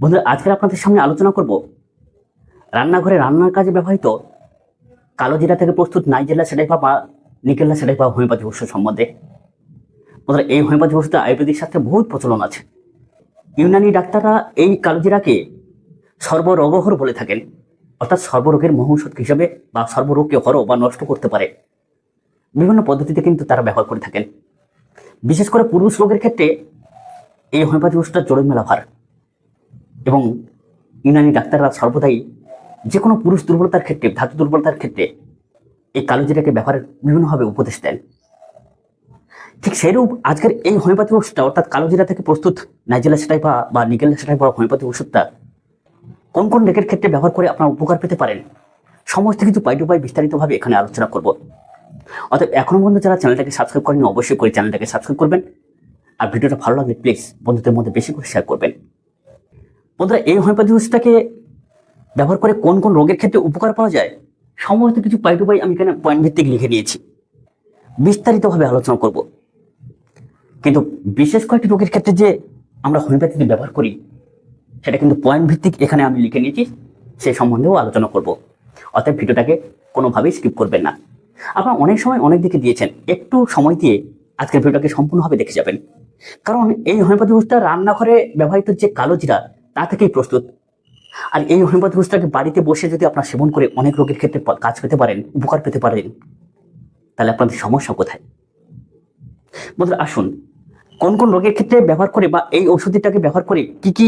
বন্ধুরা আজকে আপনাদের সামনে আলোচনা করব রান্নাঘরে রান্নার কাজে ব্যবহৃত কালো জিরা থেকে প্রস্তুত নাইজেলা সেটাই বা নিকেল্লা সেটাই বা হোমিওপ্যাথি ওষুধ সম্বন্ধে। বন্ধুরা, এই হোমিওপ্যাথি ওষুধটা আয়ুর্বেদিক সাথে বহুত প্রচলন আছে। ইউনানি ডাক্তাররা এই কালো জিরাকে সর্বরোগহর বলে থাকেন। অর্থাৎ সর্বরোগের মহৌষধ হিসেবে বা সর্বরোগকে হর বা নষ্ট করতে পারে। বিভিন্ন পদ্ধতিতে কিন্তু তারা ব্যবহার করে থাকেন। বিশেষ করে পুরুষ রোগের ক্ষেত্রে এই হোমিওপ্যাথি ওষুধটা জোরে মেলা ভার এবং ইউনানি ডাক্তাররা সর্বদাই যে কোনো পুরুষ দুর্বলতার ক্ষেত্রে, ধাতু দুর্বলতার ক্ষেত্রে এই কালো জিরাকে ব্যবহারের বিভিন্নভাবে উপদেশ দেন। ঠিক সেইরূপ আজকের এই হোমিওপ্যাথি ওষুধটা, অর্থাৎ কালো জিরা থেকে প্রস্তুত নাইজেলা সেটাইপা বা নিগেলা সেটাইপা হোমিওপ্যাথি ওষুধটা, কোন কোন রেকের ক্ষেত্রে ব্যবহার করে আপনারা উপকার পেতে পারেন, সমস্ত কিছু পাই টু পাই বিস্তারিতভাবে এখানে আলোচনা করব। অর্থাৎ এখনও পর্যন্ত যারা চ্যানেলটাকে সাবস্ক্রাইব করেনি অবশ্যই করে চ্যানেলটাকে সাবস্ক্রাইব করবেন। আর ভিডিওটা ভালো লাগলে প্লিজ বন্ধুদের মধ্যে বেশি করে শেয়ার করবেন। বন্ধুরা, এই হোমিওপ্যাথি ওষুধটাকে ব্যবহার করে কোন কোন রোগের ক্ষেত্রে উপকার পাওয়া যায়, সমস্ত কিছু পাই টু পাই আমি এখানে পয়েন্ট ভিত্তিক লিখে নিয়েছি। বিস্তারিতভাবে আলোচনা করব। কিন্তু বিশেষ কয়েকটি রোগের ক্ষেত্রে যে আমরা হোমিওপ্যাথিতে ব্যবহার করি, সেটা কিন্তু পয়েন্ট ভিত্তিক এখানে আমি লিখে নিয়েছি সেই সম্বন্ধেও আলোচনা করব। অর্থাৎ ভিডিওটাকে কোনোভাবেই স্কিপ করবেন না। আপনারা অনেক সময় অনেক দিকে দিয়েছেন, একটু সময় দিয়ে আজকের ভিডিওটাকে সম্পূর্ণভাবে দেখে যাবেন। কারণ এই হোমিওপ্যাথি ওষুধটা রান্নাঘরে ব্যবহৃত যে কালো জিরা তা থেকেই প্রস্তুত। আর এই হোমিওপ্যাথি ওষুধটাকে বাড়িতে বসে যদি আপনার সেবন করে অনেক রোগের ক্ষেত্রে কাজ পেতে পারেন, উপকার পেতে পারেন, তাহলে আপনাদের সমস্যা কোথায়? বন্ধুরা, আসুন, কোন কোন রোগের ক্ষেত্রে ব্যবহার করে বা এই ওষুধটাকে ব্যবহার করে কি কি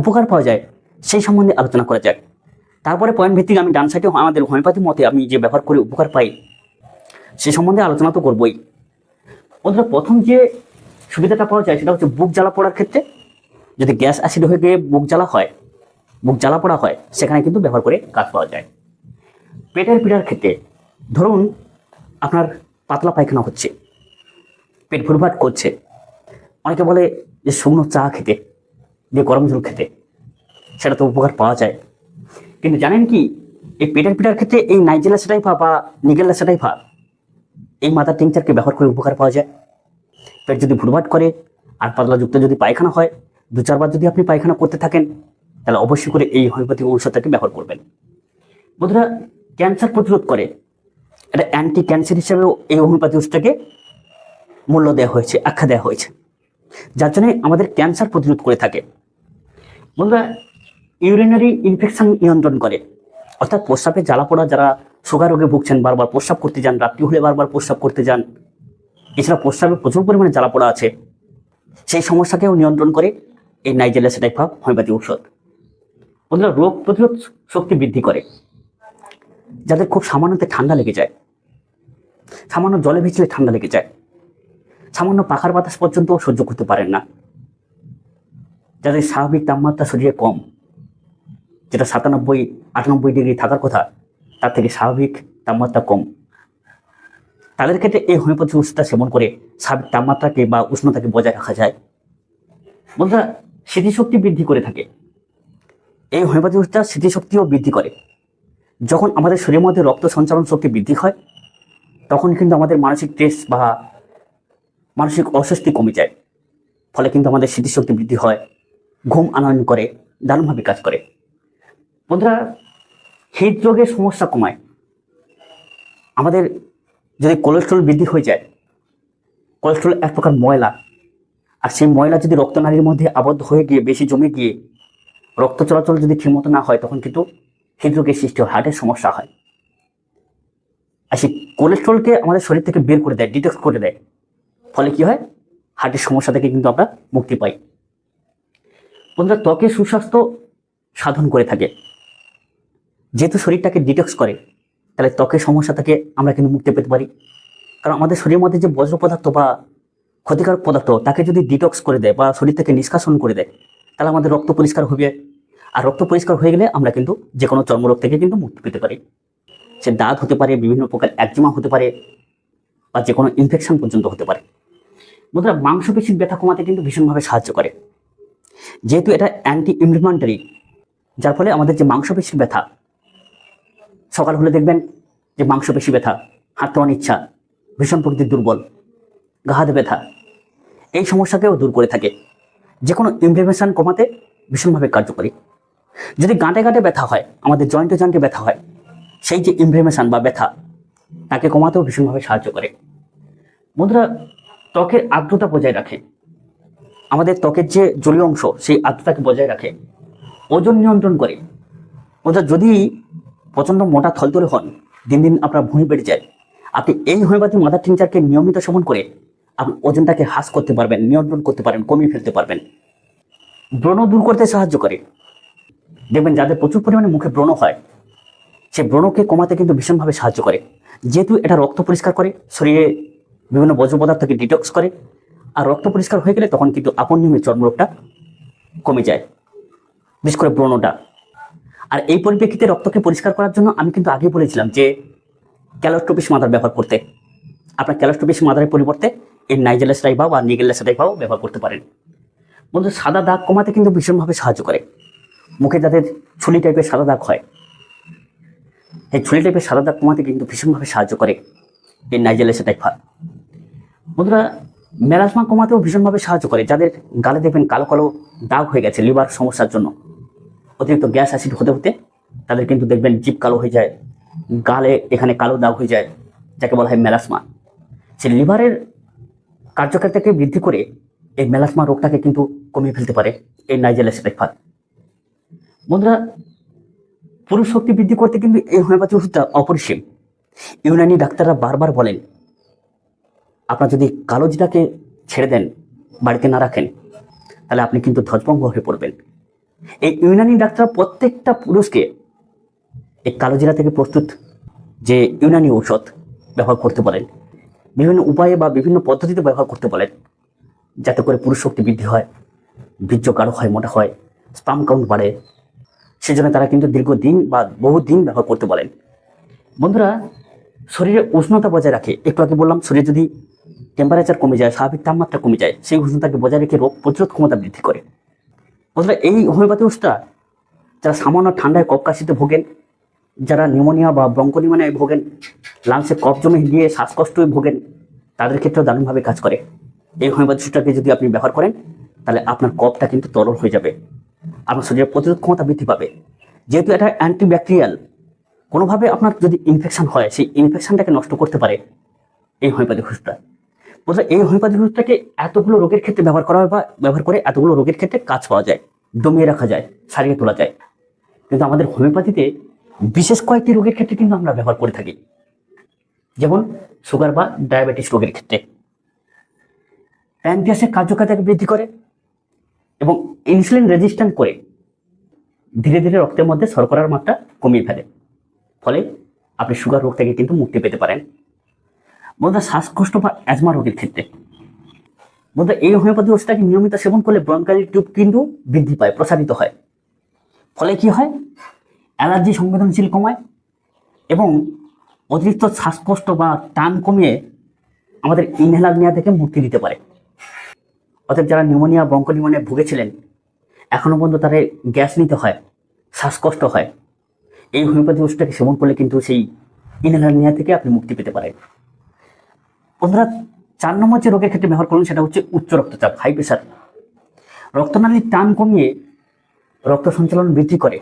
উপকার পাওয়া যায়, সেই সম্বন্ধে আলোচনা করা যাক। তারপরে পয়েন্ট ভিত্তিক আমি ডান সাইডে আমাদের হোমিওপ্যাথি মতে আমি যে ব্যবহার করে উপকার পাই, সে সম্বন্ধে আলোচনা তো করবই। বন্ধুরা, প্রথম যে সুবিধাটা পাওয়া যায় সেটা হচ্ছে বুক জ্বালা পড়ার ক্ষেত্রে যদি গ্যাস অ্যাসিড হয়ে গিয়ে বুক জ্বালা হয় বুক জ্বালা পড়া হয়, সেখানে কিন্তু ব্যবহার করে কাজ পাওয়া যায়। পেটের পীড়ার ক্ষেত্রে ধরুন আপনার পাতলা পায়খানা হচ্ছে, পেট ভুরভাট করছে, অনেকে বলে যে শুকনো চা খেতে, যে গরম জল খেতে, সেটা তো উপকার পাওয়া যায়। কিন্তু জানেন কি, এই পেটের পিঠার ক্ষেত্রে এই নাইজেলা সেটাইফা বা নিগেলা সেটাইফা এই মাদার টিংচারকে ব্যবহার করে উপকার পাওয়া যায়। পেট যদি ভুরভাট করে আর পাতলাযুক্ত যদি পায়খানা হয় দু চারবার যদি আপনি পায়খানা করতে থাকেন, তাহলে অবশ্যই করে এই হোমিওপ্যাথিক ঔষধটাকে ব্যবহার করবেন। বন্ধুরা, ক্যান্সার প্রতিরোধ করে এটা অ্যান্টি ক্যান্সার হিসেবেও এই হোমিওপ্যাথি ওষুধটাকে মূল্য দেওয়া হয়েছে, আখ্যা দেওয়া হয়েছে। যার জন্য আমাদের ক্যান্সার প্রতিরোধ করে থাকে। বন্ধুরা ইউরিনারি ইনফেকশন নিয়ন্ত্রণ করে। অর্থাৎ প্রস্রাবে জ্বালা পোড়া, যারা সুগার রোগে ভুগছেন, বারবার প্রস্রাব করতে যান, রাত্রি হলে বারবার প্রস্রাব করতে যান, এছাড়া প্রস্রাবে প্রচুর পরিমাণে জ্বালা পোড়া আছে, সেই সমস্যাকেও নিয়ন্ত্রণ করে এই নাইজেলা সেটাইফা হোমিওপ্যাথি ঔষধ। বন্ধুরা, রোগ প্রতিরোধ শক্তি বৃদ্ধি করে। যাদের খুব সামান্যতে ঠান্ডা লেগে যায়, সামান্য জলে ভিজলে ঠান্ডা লেগে যায়, সামান্য পাখার বাতাস পর্যন্ত সহ্য করতে পারেন না। যাদের স্বাভাবিক তাপমাত্রা শরীরে কম, যেটা সাতানব্বই, আটানব্বই ডিগ্রি থাকার কথা, তার থেকে স্বাভাবিক তাপমাত্রা কম। তাদের ক্ষেত্রে এই হোমিওপ্যাথি ওষুধটা সেবন করে স্বাভাবিক তাপমাত্রাকে বা উষ্ণতাকে বজায় রাখা যায়। বন্ধুরা স্মৃতিশক্তি বৃদ্ধি করে থাকে। এই হোমিওপ্যাথি ওষুধটা স্মৃতিশক্তিও বৃদ্ধি করে। যখন আমাদের শরীরের মধ্যে রক্ত সঞ্চালন শক্তি বৃদ্ধি হয়, তখন কিন্তু আমাদের মানসিক স্ট্রেস বা মানসিক অস্বস্তি কমে যায়। ফলে কিন্তু আমাদের স্মৃতিশক্তি বৃদ্ধি হয়, ঘুম আনয়ন করে, দারুণভাবে কাজ করে। বন্ধুরা, হৃদরোগের সমস্যা কমায়। আমাদের যদি কোলেস্ট্রল বৃদ্ধি হয়ে যায় কোলেস্ট্রল এক প্রকার ময়লা আর সেই ময়লা যদি রক্তনালীর মধ্যে আবদ্ধ হয়ে গিয়ে বেশি জমে গিয়ে রক্ত চলাচল যদি ঠিকমতো না হয়, তখন কিন্তু হৃদরোগের সৃষ্টি হয় হার্টের সমস্যা হয়। আর সেই কোলেস্ট্রলকে আমাদের শরীর থেকে বের করে দেয় ডিটক্স করে দেয়। ফলে কি হয়? হার্টের সমস্যা থেকে কিন্তু আমরা মুক্তি পাই। বন্ধুরা ত্বকের সুস্বাস্থ্য সাধন করে থাকে। যেহেতু শরীরটাকে ডিটক্স করে, তাহলে ত্বকের সমস্যা থেকে আমরা কিন্তু মুক্তি পেতে পারি। কারণ আমাদের শরীরের মধ্যে যে বজ্র পদার্থ বা ক্ষতিকারক পদার্থ তাকে যদি ডিটক্স করে দেয় বা শরীর থেকে নিষ্কাশন করে দেয়, তাহলে আমাদের রক্ত পরিষ্কার হবে। আর রক্ত পরিষ্কার হয়ে গেলে আমরা কিন্তু যে কোনো চর্মরোগ থেকে কিন্তু মুক্তি পেতে পারি। সে দাঁত হতে পারে, বিভিন্ন প্রকার একজিমা হতে পারে বা যে কোনো ইনফেকশন পর্যন্ত হতে পারে। বন্ধুরা, মাংসপেশির ব্যথা কমাতে কিন্তু ভীষণভাবে সাহায্য করে। যেহেতু এটা অ্যান্টি ইমপ্লিমেন্টারি যার ফলে আমাদের যে মাংসপেশির ব্যথা, সকাল হলে দেখবেন যে মাংসপেশি ব্যথা, হাঁটতে অনিচ্ছা, ভীষণ প্রকৃতির দুর্বল। হাতে ব্যথা এই সমস্যাকেও দূর করে থাকে। যে কোনো ইনফ্লেমেশন কমাতে ভীষণভাবে কার্যকরী। যদি গাঁটে গাঁটে ব্যথা হয়, আমাদের জয়েন্টে জয়েন্টে ব্যথা হয়, সেই যে ইনফ্লেমেশন বা ব্যথা, তাকে কমাতেও ভীষণভাবে সাহায্য করে। বন্ধুরা, ত্বকের আর্দ্রতা বজায় রাখে। আমাদের ত্বকের যে জলীয় অংশ, সেই আর্দ্রতাকে বজায় রাখে। ওজন নিয়ন্ত্রণ করে। বন্ধুরা, যদি প্রচণ্ড মোটা থলতলে হন, দিন দিন আপনার ভুঁড়ি বেড়ে যায়। আপনি এই হোমিওপ্যাথি মাদার টিংচারকে নিয়মিত সেবন করে আপনি ওজনটাকে হ্রাস করতে পারবেন, নিয়ন্ত্রণ করতে পারেন, কমিয়ে ফেলতে পারবেন। ব্রণ দূর করতে সাহায্য করে। দেখবেন যাদের প্রচুর পরিমাণে মুখে ব্রণ হয়, সে ব্রণকে কমাতে কিন্তু ভীষণভাবে সাহায্য করে। যেহেতু এটা রক্ত পরিষ্কার করে, শরীরে বিভিন্ন বজ্র পদার্থকে ডিটক্স করে, আর রক্ত পরিষ্কার হয়ে গেলে তখন কিন্তু আপন নিয়মে চর্মরোগটা কমে যায়, বিশেষ করে ব্রণটা। আর এই পরিপ্রেক্ষিতে রক্তকে পরিষ্কার করার জন্য আমি কিন্তু আগে বলেছিলাম যে ক্যালোস্টোপিস মাদার ব্যবহার করতে। আপনার ক্যালোস্টোপিস মাদারের পরিবর্তে এই নাইজেলাস রাইবা বা নিগেলাস রাইবাও ব্যবহার করতে পারেন। বন্ধু, সাদা দাগ কমাতে কিন্তু ভীষণভাবে সাহায্য করে। মুখে যাদের ছুলি টাইপের সাদা দাগ হয়, এই ছুলি টাইপের সাদা দাগ কমাতে কিন্তু ভীষণভাবে সাহায্য করে এই নাইজেলাস টাইফা বন্ধুরা মেলাসমা কমাতেও ভীষণভাবে সাহায্য করে। যাদের গালে দেখবেন কালো কালো দাগ হয়ে গেছে লিভার সমস্যার জন্য, অতিরিক্ত গ্যাস অ্যাসিড হতে হতে তাদের কিন্তু দেখবেন জিপ কালো হয়ে যায়, গালে এখানে কালো দাগ হয়ে যায়, যাকে বলা হয় মেলাসমা সেই লিভারের কার্যকারিতাকে বৃদ্ধি করে এই মেলাসমা রোগটাকে কিন্তু কমিয়ে ফেলতে পারে এই নাইজেলাস রেফার বন্ধুরা, পুরুষ শক্তি বৃদ্ধি করতে কিন্তু এই হোমিওপ্যাথি ওষুধটা অপরিসীম। ইউনানি ডাক্তাররা বারবার বলেন, আপনার যদি কালো জিরাকে ছেড়ে দেন, বাড়িতে না রাখেন, তাহলে আপনি কিন্তু ধ্বজভঙ্গ হয়ে পড়বেন। এই ইউনানি ডাক্তার প্রত্যেকটা পুরুষকে এই কালো জিরা থেকে প্রস্তুত যে ইউনানি ঔষধ ব্যবহার করতে বলেন। বিভিন্ন উপায়ে বা বিভিন্ন পদ্ধতিতে ব্যবহার করতে বলেন যাতে করে পুরুষ শক্তি বৃদ্ধি হয়, বীর্য গাঢ় হয়, মোটা হয় স্পাম কাউন্ট বাড়ে। সেজন্য তারা কিন্তু দীর্ঘদিন বা বহু দিন ব্যবহার করতে বলেন বন্ধুরা, শরীরে উষ্ণতা বজায় রাখে। একটু আগে বললাম, শরীরে যদি টেম্পারেচার কমে যায়, স্বাভাবিক তাপমাত্রা কমে যায়, সেই উষ্ণতাকে বজায় রেখে রোগ প্রতিরোধ ক্ষমতা বৃদ্ধি করে। বন্ধুরা, এই হোমিওপ্যাথি ওষুধটা যারা সামান্য ঠান্ডায় কপ কাশিতে ভোগেন যারা নিউমোনিয়া বা ব্রঙ্কনিউমোনিয়ায় ভোগেন লাংসে কফ জমে গিয়ে শ্বাসকষ্টে ভোগেন, তাদের ক্ষেত্রেও দারুণভাবে কাজ করে। এই হোমিওপ্যাথি ওষুধটাকে যদি আপনি ব্যবহার করেন, তাহলে আপনার কফটা কিন্তু তরল হয়ে যাবে। আপনার শরীরের প্রতিরোধ ক্ষমতা বৃদ্ধি পাবে। যেহেতু এটা অ্যান্টিব্যাকটেরিয়াল কোনোভাবে আপনার যদি ইনফেকশন হয়, সেই ইনফেকশনটাকে নষ্ট করতে পারে এই হোমিওপ্যাথি ওষুধটা। বলছে এই হোমিওপ্যাথি ওষুধটাকে এতগুলো রোগের ক্ষেত্রে ব্যবহার করা হয় বা ব্যবহার করে এতগুলো রোগের ক্ষেত্রে কাজ পাওয়া যায়, দমিয়ে রাখা যায়, সারিয়ে তোলা যায়। কিন্তু আমাদের হোমিওপ্যাথিতে বিশেষ কয়েকটি রোগের ক্ষেত্রে কিন্তু আমরা ব্যবহার করে থাকি। যেমন সুগার বা ডায়াবেটিস রোগের ক্ষেত্রে। প্যানক্রিয়াসের কার্যকারিতাকে বৃদ্ধি করে এবং ইনসুলিন রেজিস্ট্যান্ট করে ধীরে ধীরে রক্তের মধ্যে শর্করার মাত্রা কমিয়ে ফেলে। ফলে আপনি সুগার রোগ থেকে কিন্তু মুক্তি পেতে পারেন। বন্ধুরা শ্বাসকষ্ট বা অ্যাজমা রোগের ক্ষেত্রে। বন্ধুরা এই হোমিওপ্যাথি ওষুধটাকে নিয়মিত সেবন করলে ব্রঙ্কালি টিউব কিন্তু বৃদ্ধি পায়, প্রসারিত হয়। ফলে কি হয়? অ্যালার্জি সংবেদনশীল কমায় এবং অতিরিক্ত শ্বাসকষ্ট বা টান কমিয়ে আমাদের ইনহেলার নেওয়া থেকে মুক্তি দিতে পারে। অর্থাৎ যারা নিউমোনিয়া ব্রঙ্কনিউমোনিয়া ভুগেছিলেন এখনও পর্যন্ত তাদের গ্যাস নিতে হয়, শ্বাসকষ্ট হয়। এই হোমিওপ্যাথি ওষুধটাকে সেবন করলে কিন্তু সেই ইনহেলার নেওয়া থেকে আপনি মুক্তি পেতে পারেন। বন্ধুরা, চার নম্বর যে রোগের ক্ষেত্রে ব্যবহার করুন সেটা হচ্ছে উচ্চ রক্তচাপ হাই প্রেশার রক্তনালীর টান কমিয়ে রক্ত সঞ্চালন বৃদ্ধি করে।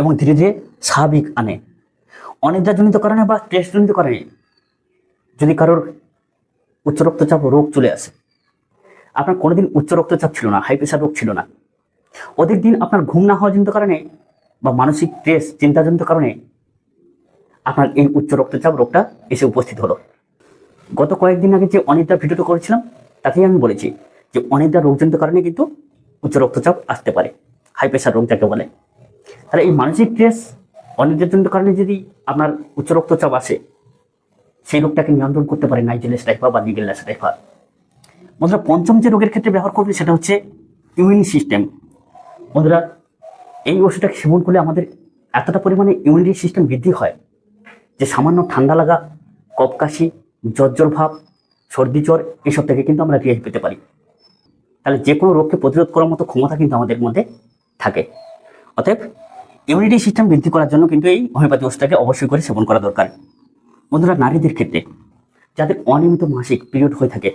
এবং ধীরে ধীরে স্বাভাবিক আনে। অনিদ্রাজনিত কারণে বা স্ট্রেসজনিত কারণে যদি কারোর উচ্চ রক্তচাপ রোগ চলে আসে, আপনার কোনোদিন উচ্চ রক্তচাপ ছিল না, হাই প্রেশার রোগ ছিল না। অধিক দিন আপনার ঘুম না হওয়ার জনিত কারণে বা মানসিক স্ট্রেস চিন্তাজনিত কারণে আপনার এই উচ্চ রক্তচাপ রোগটা এসে উপস্থিত হলো। গত কয়েকদিন আগে যে অনিদ্রা ভিডিওটা করেছিলাম, তাতেই আমি বলেছি যে অনিদ্রা রোগজনিত কারণে কিন্তু উচ্চ রক্তচাপ আসতে পারে, হাই প্রেশার রোগ যাকে বলে। তাহলে এই মানসিক স্ট্রেস অনিদ্রাজনিত কারণে যদি আপনার উচ্চ রক্তচাপ আসে, সেই রোগটাকে নিয়ন্ত্রণ করতে পারে নাইজেলেস টাইফা বা নিগেলাস টাইফা বন্ধুরা, পঞ্চম যে রোগের ক্ষেত্রে ব্যবহার করবে সেটা হচ্ছে ইমিউনি সিস্টেম বন্ধুরা, এই ওষুধটাকে সেবন করলে আমাদের এতটা পরিমাণে ইমিউনিটি সিস্টেম বৃদ্ধি হয় যে সামান্য ঠান্ডা লাগা কপ কাশি জ্বর ভাব, সর্দি জ্বর, এসব থেকে কিন্তু আমরা রেহাই পেতে পারি। তাহলে যে কোনো রোগকে প্রতিরোধ করার মতো ক্ষমতা কিন্তু আমাদের মধ্যে থাকে। অতএব ইমিউনিটি সিস্টেম বৃদ্ধি করার জন্য কিন্তু এই হোমিওপ্যাথি ওষুধটাকে অবশ্যই করে সেবন করা দরকার। বন্ধুরা, নারীদের ক্ষেত্রে যাদের অনিয়মিত মাসিক পিরিয়ড হয়ে থাকে,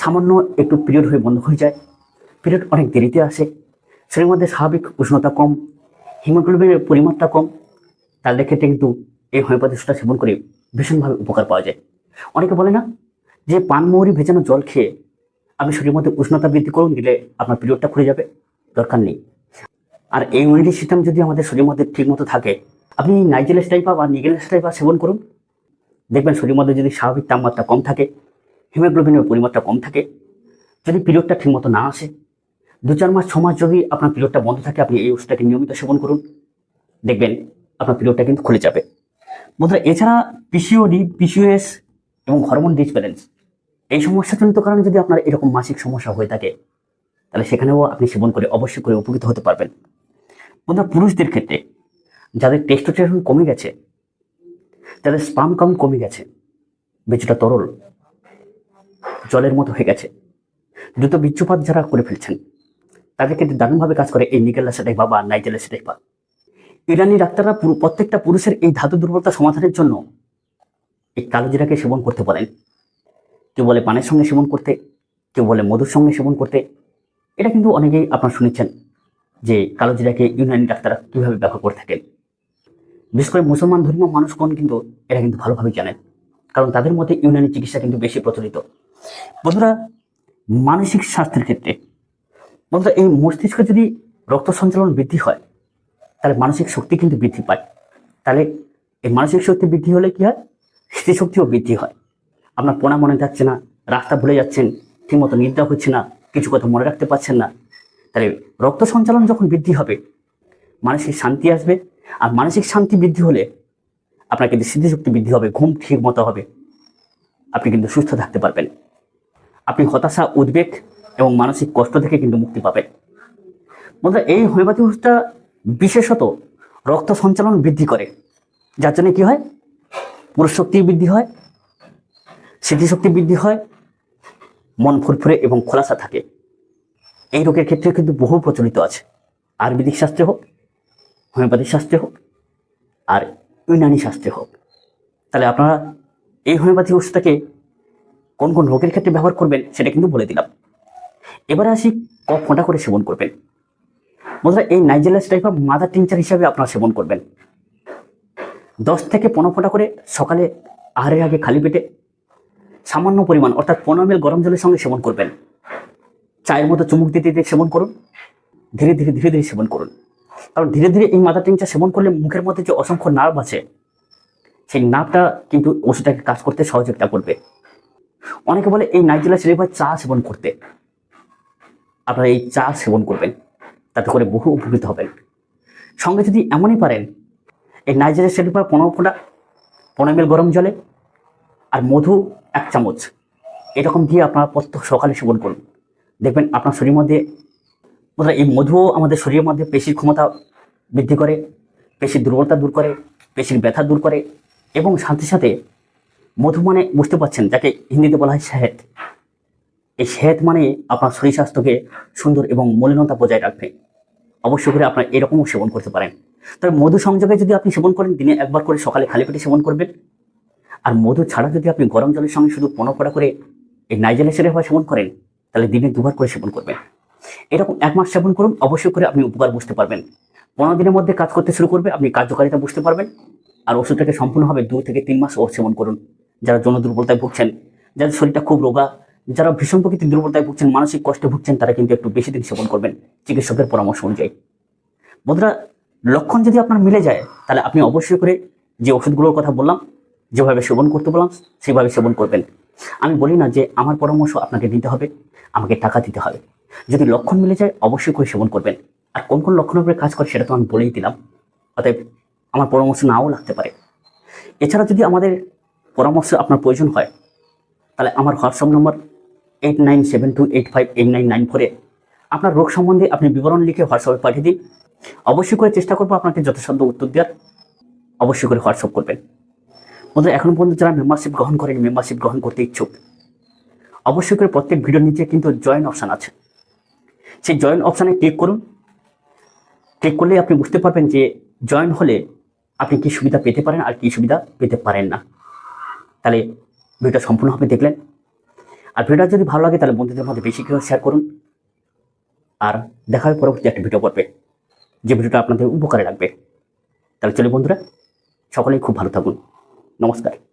সামান্য একটু পিরিয়ড হয়ে বন্ধ হয়ে যায় পিরিয়ড অনেক দেরিতে আসে, শরীরের মধ্যে স্বাভাবিক উষ্ণতা কম হিমোগ্লোবিনের পরিমাণটা কম, তাদের ক্ষেত্রে কিন্তু এই হোমিওপ্যাথি ওষুধটা সেবন করে ভীষণভাবে উপকার পাওয়া যায়। অনেকে বলে না যে পানমৌরি ভেজানো জল খেয়ে আপনি শরীরের মধ্যে উষ্ণতা বৃদ্ধি করুন, দিলে আপনার পিরিয়ডটা খুলে যাবে। দরকার নেই। আর এই ইমিউনিটি সিস্টেম যদি আমাদের শরীরের মধ্যে ঠিক মতো থাকে, আপনি নাইজেলেস টাইপা বা নিগেলেস টাইপা সেবন করুন। দেখবেন শরীরের মধ্যে যদি স্বাভাবিক তাপমাত্রা কম থাকে হিমোগ্লোবিনের পরিমাণটা কম থাকে, যদি পিরিয়ডটা ঠিকমতো না আসে, দু চার মাস, ছ মাস যদি আপনার পিরিয়ডটা বন্ধ থাকে, আপনি এই ওষুধটাকে নিয়মিত সেবন করুন। দেখবেন আপনার পিরিয়ডটা কিন্তু খুলে যাবে। বন্ধুরা, এছাড়া পিসিওডি পিসিওএস এবং হরমোন ডিসব্যালেন্স এই সমস্যাজনিত কারণে যদি আপনার এরকম মাসিক সমস্যা হয়ে থাকে, তাহলে সেখানেও আপনি সেবন করে অবশ্যই করে উপকৃত হতে পারবেন। বন্ধুরা, পুরুষদের ক্ষেত্রে যাদের টেস্টোস্টেরন কমে গেছে, যাদের স্পাম কাউন্ট কমে গেছে বীজটা তরল, জলের মতো হয়ে গেছে, দ্রুত বীর্যপাত যারা করে ফেলছেন, তাদের ক্ষেত্রে দারুণভাবে কাজ করে এই নিকেলা বা বা নাইজেলা বা। ইরানি ডাক্তাররা পুরো- প্রত্যেকটা পুরুষের এই ধাতু দুর্বলতা সমাধানের জন্য এই কালোজিরাকে সেবন করতে বলেন। কেউ বলে পানের সঙ্গে সেবন করতে, কেউ বলে মধুর সঙ্গে সেবন করতে, এটা কিন্তু অনেকেই আপনারা শুনেছেন। যে কালোজিরাকে ইউনানি ডাক্তাররা কীভাবে ব্যবহার করে থাকেন। বিশেষ করে মুসলমান ধর্মীয় মানুষগণ কিন্তু এটা কিন্তু ভালোভাবে জানেন, কারণ তাদের মধ্যে ইউনানি চিকিৎসা কিন্তু বেশি প্রচলিত। বন্ধুরা, মানসিক স্বাস্থ্যের ক্ষেত্রে, বন্ধুরা, এই মস্তিষ্কে যদি রক্ত সঞ্চালন বৃদ্ধি হয়, তাহলে মানসিক শক্তি কিন্তু বৃদ্ধি পায়। তাহলে এই মানসিক শক্তি বৃদ্ধি হলে কি হয়? স্মৃতিশক্তিও বৃদ্ধি হয়। আপনার পোনা মনে থাকছে না, রাস্তা ভুলে যাচ্ছেন, ঠিকমতো নিদ্রা হচ্ছে না, কিছু কথা মনে রাখতে পারছেন না তাহলে রক্ত সঞ্চালন যখন বৃদ্ধি হবে, মানসিক শান্তি আসবে। আর মানসিক শান্তি বৃদ্ধি হলে আপনার কিন্তু স্মৃতিশক্তি বৃদ্ধি হবে, ঘুম ঠিক মতো হবে। আপনি কিন্তু সুস্থ থাকতে পারবেন। আপনি হতাশা, উদ্বেগ এবং মানসিক কষ্ট থেকে কিন্তু মুক্তি পাবেন। বন্ধুরা, এই হোমিওপ্যাথি ওষুধটা বিশেষত রক্ত সঞ্চালন বৃদ্ধি করে। যার জন্য কি হয়? পুরুষ শক্তি বৃদ্ধি হয় স্মৃতিশক্তি বৃদ্ধি হয়, মন ফুরফুরে এবং খোলাসা থাকে। এই রোগের ক্ষেত্রে কিন্তু বহু প্রচলিত আছে। আয়ুর্বেদিক শাস্ত্রে হোক, হোমিওপ্যাথিক শাস্ত্রে হোক, আর ইউনানি শাস্ত্রে হোক। তাহলে আপনারা এই হোমিওপ্যাথি ওষুধটাকে কোন কোন রোগের ক্ষেত্রে ব্যবহার করবেন সেটা কিন্তু বলে দিলাম। এবারে আসি ক ফোঁটা করে সেবন করবেন। বন্ধুরা, এই নাইজেলাস টাইপ মাদার টিংচার হিসাবে আপনারা সেবন করবেন। দশ থেকে পনেরো ফোঁটা করে সকালে আহারের আগে খালি পেটে সামান্য পরিমাণ, অর্থাৎ পনেরো মিল গরম জলের সঙ্গে সেবন করবেন। চায়ের মতো চুমুক দিতে দিতে সেবন করুন। ধীরে ধীরে ধীরে ধীরে সেবন করুন। কারণ ধীরে ধীরে এই মাদার টিংচার সেবন করলে মুখের মধ্যে যে অসংখ্য নার্ভ আছে, সেই নার্ভটা কিন্তু ওষুধটাকে কাজ করতে সহযোগিতা করবে। অনেকে বলে এই নাইজেলা সিলেবাস চা সেবন করতে। আপনারা এই চা সেবন করবেন, তাতে করে বহু উপকৃত হবেন। সঙ্গে যদি এমনই পারেন, এই নাইজেরিয়া সিলেবাস পনেরো ফোঁটা পনেরো মিল গরম জলে আর মধু এক চামচ, এরকম দিয়ে আপনারা প্রত্যেক সকালে সেবন করুন। দেখবেন আপনার শরীরের মধ্যে এই মধুও আমাদের শরীরের মধ্যে পেশির ক্ষমতা বৃদ্ধি করে, পেশির দুর্বলতা দূর করে, পেশির ব্যথা দূর করে এবং সাথে সাথে মধু মানে বুঝতে পারছেন, যাকে হিন্দিতে বলা হয় শেহেদ এই শেহেদ মানে আপনার শরীর স্বাস্থ্যকে সুন্দর এবং মলিনতা বজায় রাখবে। অবশ্যই করে আপনার এরকমও সেবন করতে পারেন। তবে মধু সংযোগে যদি আপনি সেবন করেন, দিনে একবার করে সকালে খালি পেটে সেবন করবেন। আর মধু ছাড়া যদি আপনি গরম জলের সঙ্গে শুধু ফোঁটা করে এই নাইজেলের সেরে সেবন করেন তাহলে দিনে দুবার করে সেবন করবেন। এরকম এক মাস সেবন করুন, অবশ্যই করে আপনি উপকার বুঝতে পারবেন। পনেরো দিনের মধ্যে কাজ করতে শুরু করবে, আপনি কার্যকারিতা বুঝতে পারবেন, আর ওষুধটাকে সম্পূর্ণভাবে দু থেকে তিন মাস ও সেবন করুন। যারা যৌন দুর্বলতায় ভুগছেন, যাদের শরীরটা খুব রোগা, যারা ভীষণ প্রকৃতির দুর্বলতায় ভুগছেন, মানসিক কষ্টে ভুগছেন, তারা কিন্তু একটু বেশি দিন সেবন করবেন চিকিৎসকের পরামর্শ অনুযায়ী। বন্ধুরা, লক্ষণ যদি আপনার মিলে যায়, তাহলে আপনি অবশ্যই করে যে ওষুধগুলোর কথা বললাম, যেভাবে সেবন করতে বললাম, সেভাবে সেবন করবেন। আমি বলি না যে আমার পরামর্শ আপনাকে দিতে হবে, আমাকে টাকা দিতে হবে। যদি লক্ষণ মিলে যায়, অবশ্যই করে সেবন করবেন। আর কোন কোন লক্ষণের উপরে কাজ করে সেটা তো আমি বলেই দিলাম। অতএব আমার পরামর্শ নাও লাগতে পারে। এছাড়া যদি আমাদের পরামর্শ আপনার প্রয়োজন হয়, তাহলে আমার WhatsApp number eight nine seven two eight five eight nine nine ফোরে আপনার রোগ সম্বন্ধে আপনি বিবরণ লিখে হোয়াটসঅ্যাপে পাঠিয়ে দিন। অবশ্যই করে চেষ্টা করব আপনাকে যথাসাধ্য উত্তর দেওয়ার। অবশ্যই করে হোয়াটসঅ্যাপ করবেন। বন্ধুরা, এখন পর্যন্ত যারা মেম্বারশিপ গ্রহণ করেন মেম্বারশিপ গ্রহণ করতে ইচ্ছুক, অবশ্যই করে প্রত্যেক ভিডিওর নিচে কিন্তু জয়েন অপশান আছে। সেই জয়েন অপশানে ক্লিক করুন। ক্লিক করলে আপনি বুঝতে পারবেন যে জয়েন হলে আপনি কি সুবিধা পেতে পারেন আর কি সুবিধা পেতে পারেন না। তাহলে ভিডিওটা সম্পূর্ণভাবে দেখলেন। আর ভিডিওটা যদি ভালো লাগে তাহলে বন্ধুদের মধ্যে বেশি করে শেয়ার করুন। আর দেখা হবে পরবর্তী একটা ভিডিও করবে যে ভিডিওটা আপনাদের উপকারে লাগবে। তাহলে চলি বন্ধুরা, সকলেই খুব ভালো থাকুন। নমস্কার